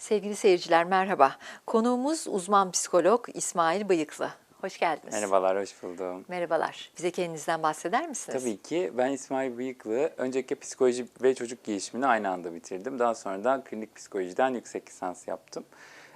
Sevgili seyirciler merhaba. Konuğumuz uzman psikolog İsmail Bıyıklı. Hoş geldiniz. Merhabalar, hoş buldum. Merhabalar. Bize kendinizden bahseder misiniz? Tabii ki ben İsmail Bıyıklı. Öncelikle psikoloji ve çocuk gelişimini aynı anda bitirdim. Daha sonra da klinik psikolojiden yüksek lisans yaptım.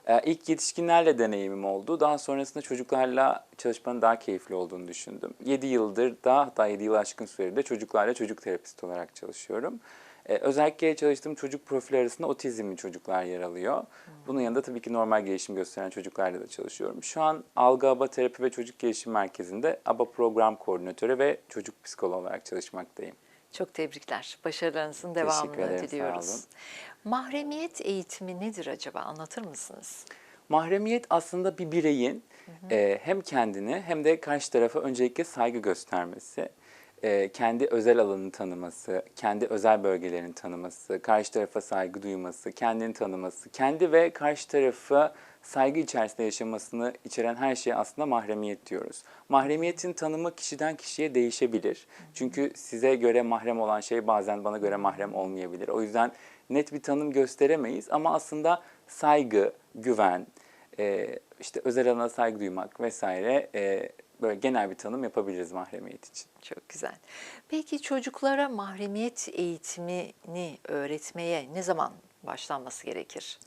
Ee, ilk yetişkinlerle deneyimim oldu. Daha sonrasında çocuklarla çalışmanın daha keyifli olduğunu düşündüm. 7 yıldır da hatta 7 yıl aşkın süredir de çocuklarla çocuk terapist olarak çalışıyorum. Ee, özellikle çalıştığım çocuk profili arasında otizmli çocuklar yer alıyor. Bunun yanında tabii ki normal gelişim gösteren çocuklarla da çalışıyorum. Şu an Algı ABA Terapi ve Çocuk Gelişim Merkezi'nde ABA Program Koordinatörü ve çocuk psikoloğu olarak çalışmaktayım. Çok tebrikler. Başarılarınızın devamını ederim, diliyoruz. Mahremiyet eğitimi nedir acaba? Anlatır mısınız? Mahremiyet aslında bir bireyin e, hem kendine hem de karşı tarafa öncelikle saygı göstermesi, e, kendi özel alanını tanıması, kendi özel bölgelerini tanıması, karşı tarafa saygı duyması, kendini tanıması, kendi ve karşı tarafı saygı içerisinde yaşamasını içeren her şeye aslında mahremiyet diyoruz. Mahremiyetin tanımı kişiden kişiye değişebilir. Çünkü size göre mahrem olan şey bazen bana göre mahrem olmayabilir. O yüzden net bir tanım gösteremeyiz ama aslında saygı, güven, e, işte özel alana saygı duymak vesaire e, böyle genel bir tanım yapabiliriz mahremiyet için. Çok güzel. Peki çocuklara mahremiyet eğitimini öğretmeye ne zaman başlanması gerekir?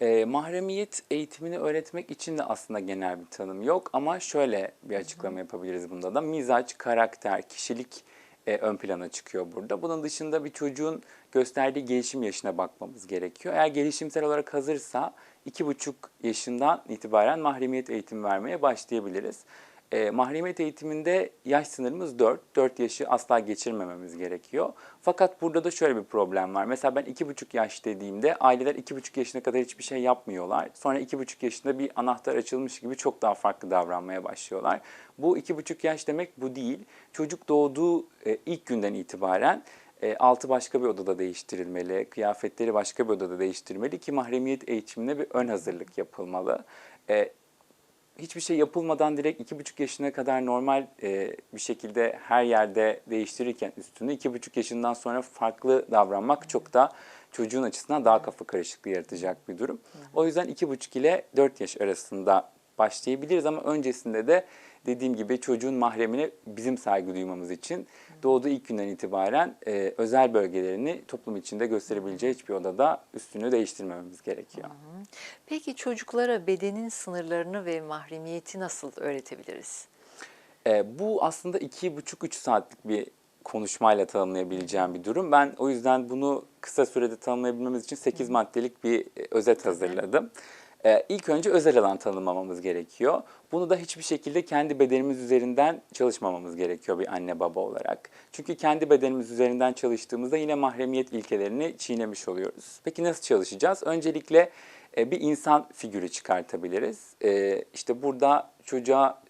E, mahremiyet eğitimini öğretmek için de aslında genel bir tanım yok ama şöyle bir açıklama yapabiliriz bunda da. Mizaç, karakter, kişilik e, ön plana çıkıyor burada. Bunun dışında bir çocuğun gösterdiği gelişim yaşına bakmamız gerekiyor. Eğer gelişimsel olarak hazırsa iki buçuk yaşından itibaren mahremiyet eğitimi vermeye başlayabiliriz. E, mahremiyet eğitiminde yaş sınırımız 4. 4 yaşı asla geçirmememiz gerekiyor. Fakat burada da şöyle bir problem var. Mesela ben 2,5 yaş dediğimde aileler 2,5 yaşına kadar hiçbir şey yapmıyorlar. Sonra 2,5 yaşında bir anahtar açılmış gibi çok daha farklı davranmaya başlıyorlar. Bu 2,5 yaş demek bu değil. Çocuk doğduğu e, ilk günden itibaren e, altı başka bir odada değiştirilmeli, kıyafetleri başka bir odada değiştirilmeli ki mahremiyet eğitimine bir ön hazırlık yapılmalı. E, hiçbir şey yapılmadan direkt iki buçuk yaşına kadar normal e, bir şekilde her yerde değiştirirken üstünü iki buçuk yaşından sonra farklı davranmak çok da çocuğun açısından daha kafa karışıklığı yaratacak bir durum. O yüzden iki buçuk ile dört yaş arasında başlayabiliriz ama öncesinde de dediğim gibi çocuğun mahremine bizim saygı duymamız için doğduğu ilk günden itibaren e, özel bölgelerini toplum içinde gösterebileceği hiçbir odada üstünü değiştirmememiz gerekiyor. Peki çocuklara bedenin sınırlarını ve mahremiyeti nasıl öğretebiliriz? E, bu aslında iki buçuk üç saatlik bir konuşmayla tanımlayabileceğim bir durum. Ben o yüzden bunu kısa sürede tanımlayabilmemiz için 8 maddelik bir e, özet hazırladım. E, ilk önce özel alan tanımlamamız gerekiyor. Bunu da hiçbir şekilde kendi bedenimiz üzerinden çalışmamamız gerekiyor bir anne baba olarak. Çünkü kendi bedenimiz üzerinden çalıştığımızda yine mahremiyet ilkelerini çiğnemiş oluyoruz. Peki nasıl çalışacağız? Öncelikle e, bir insan figürü çıkartabiliriz. E, işte burada çocuğa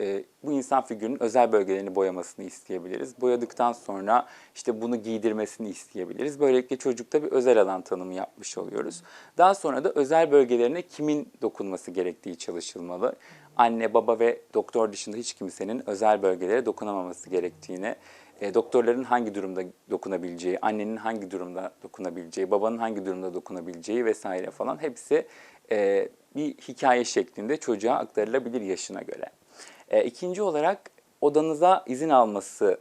e, bu insan figürünün özel bölgelerini boyamasını isteyebiliriz. Boyadıktan sonra işte bunu giydirmesini isteyebiliriz. Böylelikle çocukta bir özel alan tanımı yapmış oluyoruz. Daha sonra da özel bölgelerine kimin dokunması gerektiği çalışılmalı. Anne, baba ve doktor dışında hiç kimsenin özel bölgelere dokunamaması gerektiğini, e, doktorların hangi durumda dokunabileceği, annenin hangi durumda dokunabileceği, babanın hangi durumda dokunabileceği vesaire falan hepsi e, bir hikaye şeklinde çocuğa aktarılabilir yaşına göre. E, ikinci olarak odanıza izin alması,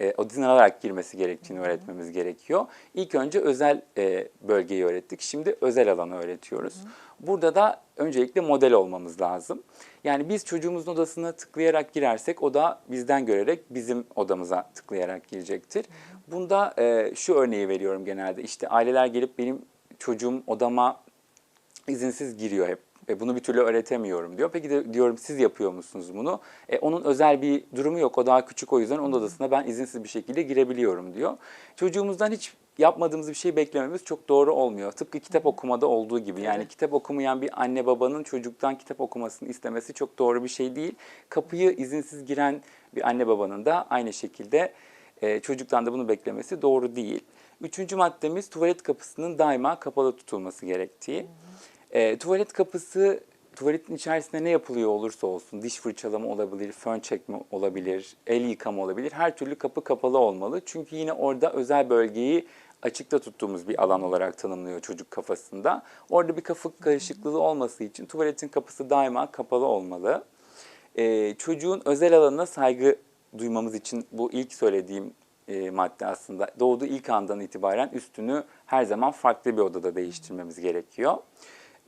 e, izin alarak girmesi gerektiğini öğretmemiz gerekiyor. İlk önce özel e, bölgeyi öğrettik, şimdi özel alanı öğretiyoruz. Burada da öncelikle model olmamız lazım. Yani biz çocuğumuzun odasına tıklayarak girersek o da bizden görerek bizim odamıza tıklayarak girecektir. Bunda e, şu örneği veriyorum genelde. İşte aileler gelip benim çocuğum odama izinsiz giriyor hep. E, bunu bir türlü öğretemiyorum diyor. Peki de diyorum siz yapıyor musunuz bunu? E, onun özel bir durumu yok. O daha küçük o yüzden onun odasına ben izinsiz bir şekilde girebiliyorum diyor. Çocuğumuzdan hiç yapmadığımız bir şey beklememiz çok doğru olmuyor. Tıpkı kitap okumada olduğu gibi. Yani kitap okumayan bir anne babanın çocuktan kitap okumasını istemesi çok doğru bir şey değil. Kapıyı izinsiz giren bir anne babanın da aynı şekilde e, çocuktan da bunu beklemesi doğru değil. Üçüncü maddemiz tuvalet kapısının daima kapalı tutulması gerektiği. E, tuvalet kapısı tuvaletin içerisinde ne yapılıyor olursa olsun diş fırçalama olabilir, fön çekme olabilir, el yıkama olabilir. Her türlü kapı kapalı olmalı. Çünkü yine orada özel bölgeyi açıkta tuttuğumuz bir alan olarak tanımlıyor çocuk kafasında. Orada bir kafa karışıklığı olması için tuvaletin kapısı daima kapalı olmalı. Ee, çocuğun özel alanına saygı duymamız için bu ilk söylediğim e, madde aslında doğduğu ilk andan itibaren üstünü her zaman farklı bir odada değiştirmemiz gerekiyor.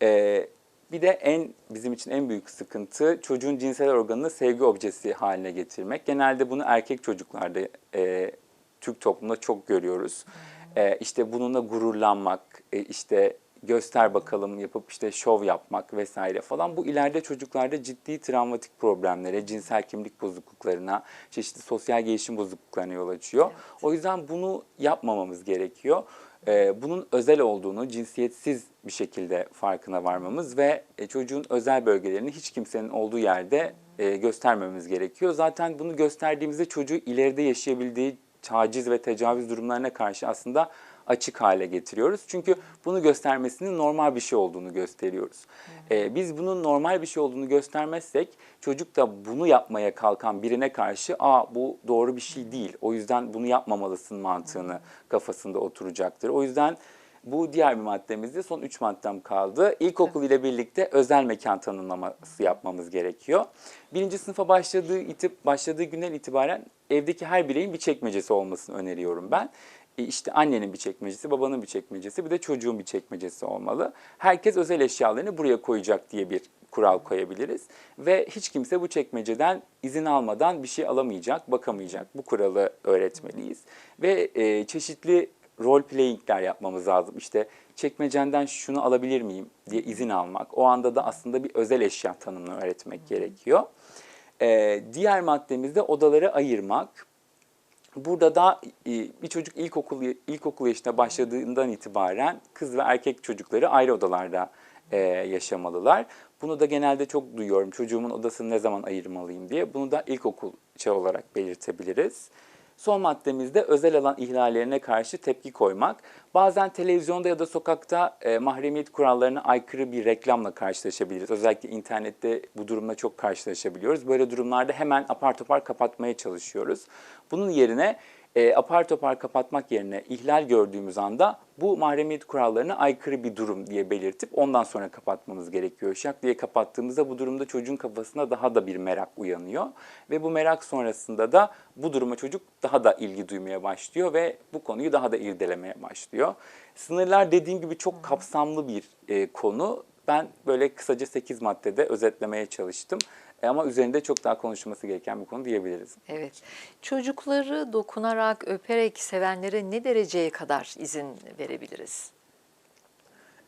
Ee, bir de en bizim için en büyük sıkıntı çocuğun cinsel organını sevgi objesi haline getirmek. Genelde bunu erkek çocuklarda e, Türk toplumunda çok görüyoruz. E, işte bununla gururlanmak, e, işte göster bakalım yapıp işte şov yapmak vesaire falan. Bu ileride çocuklarda ciddi travmatik problemlere, cinsel kimlik bozukluklarına, çeşitli sosyal gelişim bozukluklarına yol açıyor. O yüzden bunu yapmamamız gerekiyor. Ee, bunun özel olduğunu cinsiyetsiz bir şekilde farkına varmamız ve e, çocuğun özel bölgelerini hiç kimsenin olduğu yerde e, göstermemiz gerekiyor. Zaten bunu gösterdiğimizde çocuğu ileride yaşayabildiği taciz ve tecavüz durumlarına karşı aslında açık hale getiriyoruz. Çünkü bunu göstermesinin normal bir şey olduğunu gösteriyoruz. Ee, biz bunun normal bir şey olduğunu göstermezsek çocuk da bunu yapmaya kalkan birine karşı aa bu doğru bir şey değil. O yüzden bunu yapmamalısın mantığını kafasında oturacaktır. O yüzden bu diğer bir maddemizde son üç maddem kaldı. İlkokul ile birlikte özel mekan tanımlaması yapmamız gerekiyor. Birinci sınıfa başladığı itip başladığı günden itibaren evdeki her bireyin bir çekmecesi olmasını öneriyorum ben. E, İşte annenin bir çekmecesi, babanın bir çekmecesi, bir de çocuğun bir çekmecesi olmalı. Herkes özel eşyalarını buraya koyacak diye bir kural koyabiliriz. Ve hiç kimse bu çekmeceden izin almadan bir şey alamayacak, bakamayacak. Bu kuralı öğretmeliyiz. Ve e, çeşitli role playing'ler yapmamız lazım. İşte çekmecenden şunu alabilir miyim diye izin almak. O anda da aslında bir özel eşya tanımını öğretmek gerekiyor. E, diğer maddemizde odaları ayırmak. Burada da e, bir çocuk ilkokul ilkokul yaşına başladığından itibaren kız ve erkek çocukları ayrı odalarda e, yaşamalılar. Bunu da genelde çok duyuyorum. Çocuğumun odasını ne zaman ayırmalıyım diye. Bunu da ilkokul çağı olarak belirtebiliriz. Son maddemizde özel alan ihlallerine karşı tepki koymak. Bazen televizyonda ya da sokakta e, mahremiyet kurallarına aykırı bir reklamla karşılaşabiliriz. Özellikle internette bu durumla çok karşılaşabiliyoruz. Böyle durumlarda hemen apar topar kapatmaya çalışıyoruz. Bunun yerine e, apar topar kapatmak yerine ihlal gördüğümüz anda bu mahremiyet kurallarına aykırı bir durum diye belirtip ondan sonra kapatmamız gerekiyor. Şak diye kapattığımızda bu durumda çocuğun kafasına daha da bir merak uyanıyor. Ve bu merak sonrasında da bu duruma çocuk daha da ilgi duymaya başlıyor ve bu konuyu daha da irdelemeye başlıyor. Sınırlar dediğim gibi çok kapsamlı bir e, konu. Ben böyle kısaca 8 maddede özetlemeye çalıştım. E, ama üzerinde çok daha konuşulması gereken bir konu diyebiliriz. Evet. Çocukları dokunarak, öperek sevenlere ne dereceye kadar izin verebiliriz?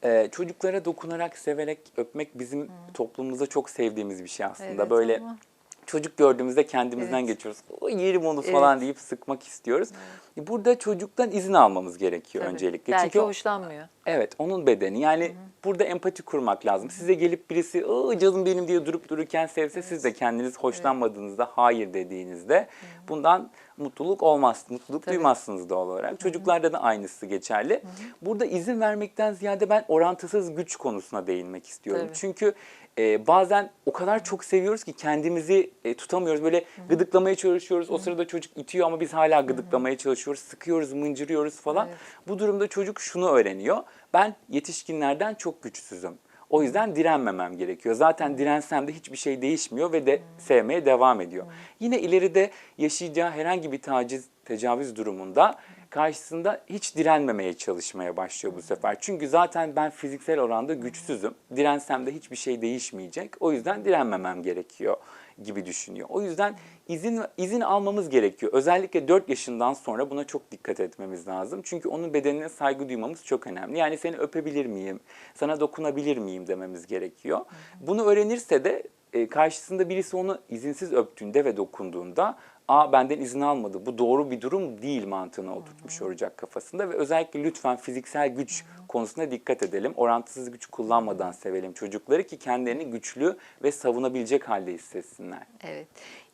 Ee, çocuklara dokunarak, severek öpmek bizim toplumumuzda çok sevdiğimiz bir şey aslında. Evet Böyle ama- çocuk gördüğümüzde kendimizden Evet. geçiyoruz. O yerim onu falan deyip sıkmak istiyoruz. Burada çocuktan izin almamız gerekiyor Tabii. öncelikle. Belki Çünkü hoşlanmıyor. Evet, onun bedeni. Yani burada empati kurmak lazım. Size gelip birisi "Aa, canım benim diye durup dururken sevse siz de kendiniz hoşlanmadığınızda, hayır dediğinizde bundan mutluluk olmaz. Mutluluk Tabii. duymazsınız doğal olarak. Çocuklarda da aynısı geçerli. Burada izin vermekten ziyade ben orantısız güç konusuna değinmek istiyorum. Tabii. Çünkü e, bazen o kadar çok seviyoruz ki kendimizi e, tutamıyoruz. Böyle gıdıklamaya çalışıyoruz. O sırada çocuk itiyor ama biz hala gıdıklamaya çalışıyoruz. Sıkıyoruz, mıncırıyoruz falan. Evet. Bu durumda çocuk şunu öğreniyor. Ben yetişkinlerden çok güçsüzüm. O yüzden direnmemem gerekiyor. Zaten dirensem de hiçbir şey değişmiyor ve de sevmeye devam ediyor. Yine ileride yaşayacağı herhangi bir taciz, tecavüz durumunda karşısında hiç direnmemeye çalışmaya başlıyor bu sefer. Çünkü zaten ben fiziksel oranda güçsüzüm. Dirensem de hiçbir şey değişmeyecek. O yüzden direnmemem gerekiyor gibi düşünüyor. O yüzden izin izin almamız gerekiyor. Özellikle 4 yaşından sonra buna çok dikkat etmemiz lazım. Çünkü onun bedenine saygı duymamız çok önemli. Yani seni öpebilir miyim, sana dokunabilir miyim dememiz gerekiyor. Bunu öğrenirse de e, karşısında birisi onu izinsiz öptüğünde ve dokunduğunda Aa benden izin almadı. Bu doğru bir durum değil mantığına oturtmuş olacak kafasında ve özellikle lütfen fiziksel güç konusuna dikkat edelim. Orantısız güç kullanmadan sevelim çocukları ki kendilerini güçlü ve savunabilecek halde hissetsinler. Evet.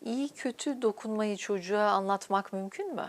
İyi kötü dokunmayı çocuğa anlatmak mümkün mü?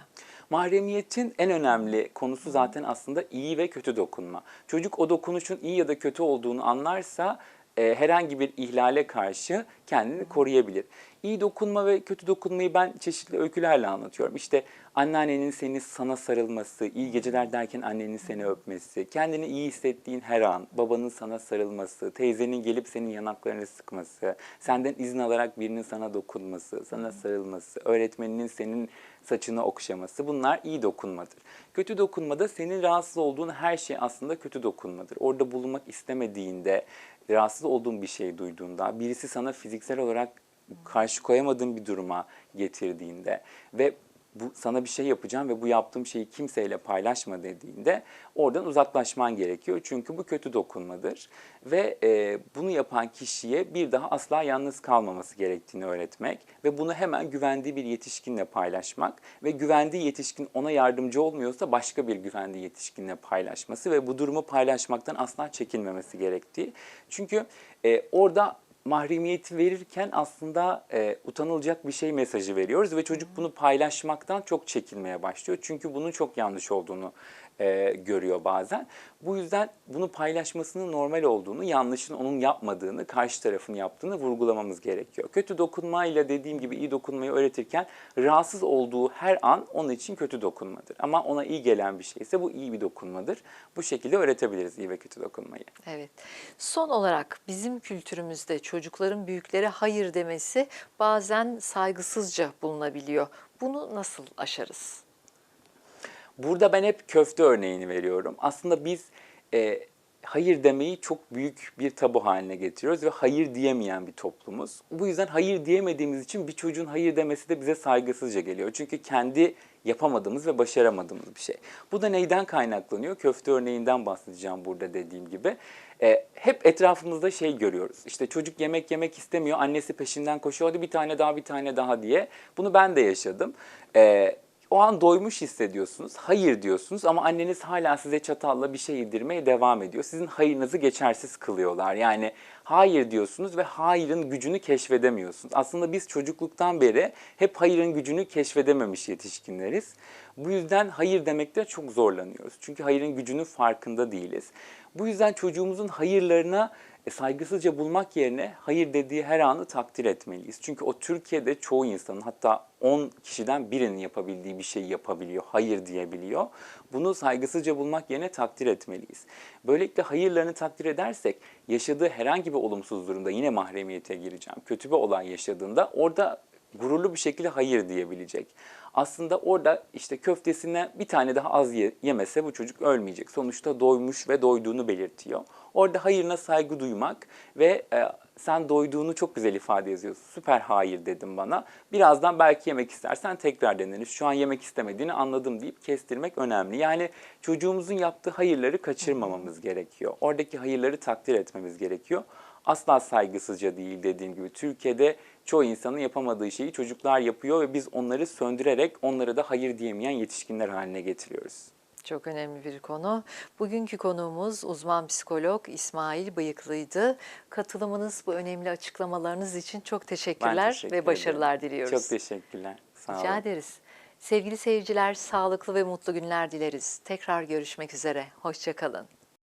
Mahremiyetin en önemli konusu zaten aslında iyi ve kötü dokunma. Çocuk o dokunuşun iyi ya da kötü olduğunu anlarsa e, herhangi bir ihlale karşı kendini koruyabilir. İyi dokunma ve kötü dokunmayı ben çeşitli öykülerle anlatıyorum. İşte Anneannenin seni sana sarılması, iyi geceler derken annenin seni öpmesi, kendini iyi hissettiğin her an babanın sana sarılması, teyzenin gelip senin yanaklarını sıkması, senden izin alarak birinin sana dokunması, sana sarılması, öğretmeninin senin saçını okşaması bunlar iyi dokunmadır. Kötü dokunmada senin rahatsız olduğun her şey aslında kötü dokunmadır. Orada bulunmak istemediğinde, rahatsız olduğun bir şey duyduğunda, birisi sana fiziksel olarak karşı koyamadığın bir duruma getirdiğinde ve bu sana bir şey yapacağım ve bu yaptığım şeyi kimseyle paylaşma dediğinde oradan uzaklaşman gerekiyor. Çünkü bu kötü dokunmadır ve e, bunu yapan kişiye bir daha asla yalnız kalmaması gerektiğini öğretmek ve bunu hemen güvendiği bir yetişkinle paylaşmak ve güvendiği yetişkin ona yardımcı olmuyorsa başka bir güvendiği yetişkinle paylaşması ve bu durumu paylaşmaktan asla çekinmemesi gerektiği. Çünkü e, orada mahremiyeti verirken aslında e, utanılacak bir şey mesajı veriyoruz ve çocuk bunu paylaşmaktan çok çekinmeye başlıyor. Çünkü bunun çok yanlış olduğunu e, görüyor bazen. Bu yüzden bunu paylaşmasının normal olduğunu, yanlışın onun yapmadığını, karşı tarafın yaptığını vurgulamamız gerekiyor. Kötü dokunmayla dediğim gibi iyi dokunmayı öğretirken rahatsız olduğu her an onun için kötü dokunmadır. Ama ona iyi gelen bir şeyse bu iyi bir dokunmadır. Bu şekilde öğretebiliriz iyi ve kötü dokunmayı. Evet. Son olarak bizim kültürümüzde çocukların büyüklere hayır demesi bazen saygısızca bulunabiliyor. Bunu nasıl aşarız? Burada ben hep köfte örneğini veriyorum. Aslında biz e, hayır demeyi çok büyük bir tabu haline getiriyoruz ve hayır diyemeyen bir toplumuz. Bu yüzden hayır diyemediğimiz için bir çocuğun hayır demesi de bize saygısızca geliyor. Çünkü kendi yapamadığımız ve başaramadığımız bir şey. Bu da neyden kaynaklanıyor? Köfte örneğinden bahsedeceğim burada dediğim gibi. E, hep etrafımızda şey görüyoruz. İşte çocuk yemek yemek istemiyor, annesi peşinden koşuyor, hadi bir tane daha bir tane daha diye. Bunu ben de yaşadım. E, o an doymuş hissediyorsunuz. Hayır diyorsunuz ama anneniz hala size çatalla bir şey yedirmeye devam ediyor. Sizin hayırınızı geçersiz kılıyorlar. Yani hayır diyorsunuz ve hayırın gücünü keşfedemiyorsunuz. Aslında biz çocukluktan beri hep hayırın gücünü keşfedememiş yetişkinleriz. Bu yüzden hayır demekte çok zorlanıyoruz. Çünkü hayırın gücünün farkında değiliz. Bu yüzden çocuğumuzun hayırlarına e, saygısızca bulmak yerine hayır dediği her anı takdir etmeliyiz. Çünkü o Türkiye'de çoğu insanın hatta 10 kişiden birinin yapabildiği bir şeyi yapabiliyor, hayır diyebiliyor. Bunu saygısızca bulmak yerine takdir etmeliyiz. Böylelikle hayırlarını takdir edersek yaşadığı herhangi bir olumsuz durumda yine mahremiyete gireceğim. Kötü bir olay yaşadığında orada gururlu bir şekilde hayır diyebilecek. Aslında orada işte köftesine bir tane daha az ye- yemese bu çocuk ölmeyecek. Sonuçta doymuş ve doyduğunu belirtiyor. Orada hayırına saygı duymak ve e, sen doyduğunu çok güzel ifade ediyorsun. Süper hayır dedim bana. Birazdan belki yemek istersen tekrar deneriz. Şu an yemek istemediğini anladım deyip kestirmek önemli. Yani çocuğumuzun yaptığı hayırları kaçırmamamız gerekiyor. Oradaki hayırları takdir etmemiz gerekiyor. Asla saygısızca değil dediğim gibi. Türkiye'de çoğu insanın yapamadığı şeyi çocuklar yapıyor ve biz onları söndürerek onlara da hayır diyemeyen yetişkinler haline getiriyoruz. Çok önemli bir konu. Bugünkü konuğumuz uzman psikolog İsmail Bıyıklı'ydı. Katılımınız, bu önemli açıklamalarınız için çok teşekkürler teşekkür ve başarılar ederim. diliyoruz. Çok teşekkürler. Sağ olun. Rica ederiz. Sevgili seyirciler, sağlıklı ve mutlu günler dileriz. Tekrar görüşmek üzere. Hoşçakalın.